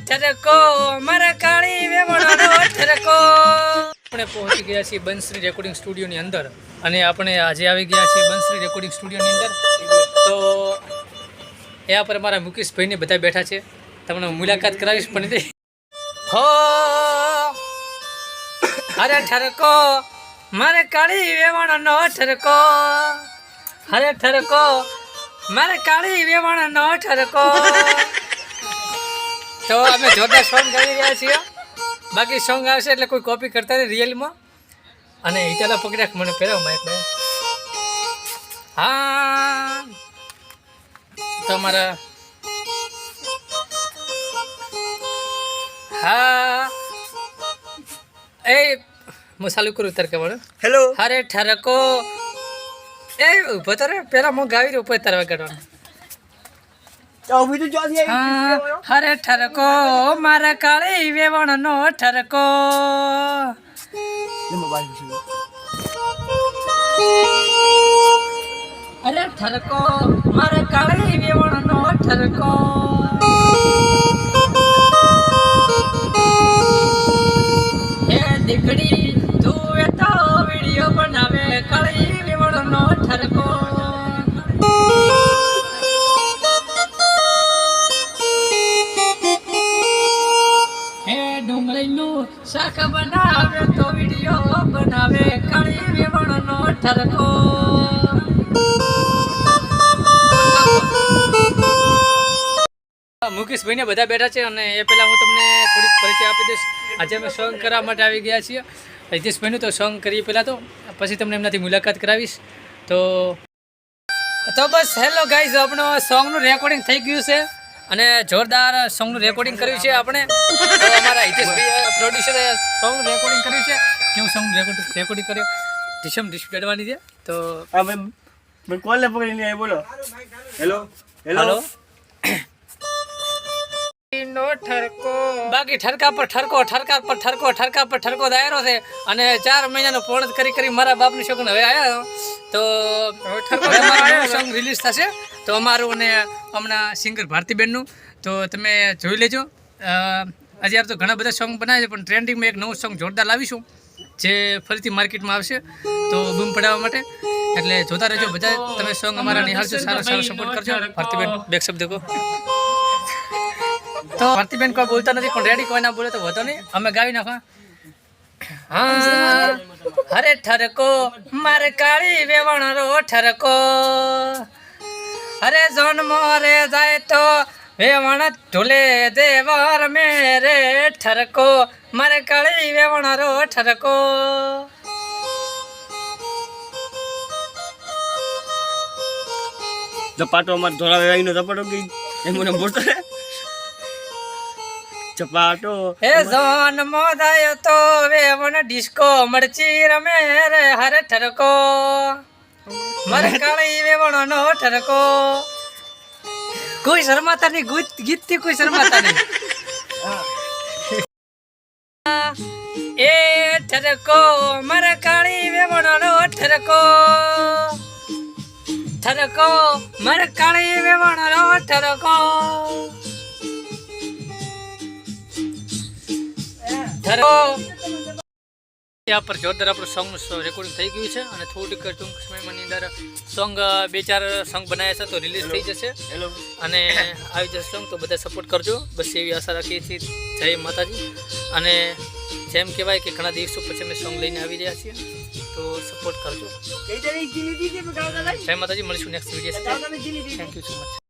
ઠરકો મારા કાળી વેવણનો ઠરકો આપણે પહોંચી ગયા છીએ બંસરી રેકોર્ડિંગ સ્ટુડિયોની અંદર અને આપણે આજે આવી ગયા છીએ બંસરી રેકોર્ડિંગ સ્ટુડિયોની અંદર. તો એના પર મારા મુકેશભાઈને બધા બેઠા છે. તમને મુલાકાત કરાવીશ પણ તે હો! અરે ઠરકો મારે કાળી વેવણનો ઠરકો અરે ઠરકો મારે કાળી વેવણનો ઠરકો તો અમે જોરદાર સોંગ ગાઈ રહ્યા છીએ. બાકી સોંગ આવશે એટલે કોઈ કોપી કરતા નહીં રિયલમાં અને હિતાલા પકડ્યા મને પહેરાવ માઇક હા. તમારા હા. એ હું ચાલુ કરું તરકે કહેવાનું? હેલો અરે ઠરકો. એ ઊભો તારે પહેલાં હું ગાવી રહ્યો ઉપર તારવા કાઢવાનું હરે ઠરકો મારા કાળી વેવણનો ઠરકો. અરે ઠરકો મારા કાળી વેવણનો ઠરકો. મુકેશભાઈ ને બધા બેઠા છે અને એ પહેલાં હું તમને થોડીક પરિચય આપી દઈશ. આજે અમે સોંગ કરવા માટે આવી ગયા છીએ. હિતેશભાઈનું તો સોંગ કરીએ પહેલાં તો. પછી તમને એમનાથી મુલાકાત કરાવીશ. તો તો બસ હેલો ગાઈઝ આપણો સોંગનું રેકોર્ડિંગ થઈ ગયું છે અને જોરદાર સોંગનું રેકોર્ડિંગ કર્યું છે આપણે. અમારા હિતેશભાઈ પ્રોડ્યુસરે સોંગનું રેકોર્ડિંગ કર્યું છે. કેવું સોંગ રેકોર્ડિંગ કર્યું? ડિશમ ડિશ કાઢવાની છે. તો હા ભાઈ કોલને પકડી લઈ બોલો. હેલો? હેલો? હાલો. બાકી ઠરકા પર ઠરકો ઠરકા પર ઠરકો ઠરકા પર ઠરકો દાયરો છે અને ચાર મહિનાનો પૂર્ણ કરી કરી મારા બાપની છોકરો હવે આવ્યો તો સોંગ રિલીઝ થશે. તો અમારું અને હમણાં સિંગર ભારતીબેનનું. તો તમે જોઈ લેજો. અ, અત્યારે તો ઘણા બધા સોંગ બનાવે છે પણ ટ્રેન્ડિંગમાં એક નવું સોંગ જોરદાર લાવીશું. જે ફરીથી માર્કેટમાં આવશે તો બૂમ પડાવવા માટે. એટલે જોતા રહેજો બધા તમે સોંગ અમારા નિહાળજો સારો સારો સપોર્ટ કરજો. ભારતીબેન બેક શબ્દ કહો. તો ભારતીબેન કોઈ બોલતા નથી પણ રેડી કોઈ ના બોલે તો વધો નહીં. અમે ગાવી નાખો હા. અરે ઠરકો મારે કાળી વેવણ રો ઠરકો. અરે જન્મો રે જાય તો વેવણ ઢોલે દેવાર મેરે ઠરકો મારે કાળી વેવણ રો ઠરકો. ચપાટો અમારે ધોળાવે આવીને ઝપાટો ગઈ. એ મને બોલતો રે ચપાટો હે જન્મો મોદાય તો વેવણ ડિસ્કો મરચી રમે રે હર ઠરકો. મર કાળી વેવણ નો ઠરકો. કોઈ શરમાતા નહીં ગીત ગીતથી કોઈ શરમાતા નહીં. એ ઠરકો, મર કાળી વેવણ નો ઠરકો. ઠરકો, મર કાળી વેવણ નો ઠરકો. ઠરકો ત્યાં પર જોરદાર આપણું સોંગ રેકોર્ડિંગ થઈ ગયું છે અને થોડીક ટૂંક સમયમાં અંદર સોંગ બે ચાર સોંગ બનાવ્યા છે તો રિલીઝ થઈ જશે. અને આવી જશે સોંગ તો બધા સપોર્ટ કરજો. બસ એવી આશા રાખીએ છીએ. જય માતાજી. અને જેમ કહેવાય કે ઘણા દિવસો પછી અમે સોંગ લઈને આવી રહ્યા છીએ તો સપોર્ટ કરજો. જય માતાજી. મળીશું next video thank you so much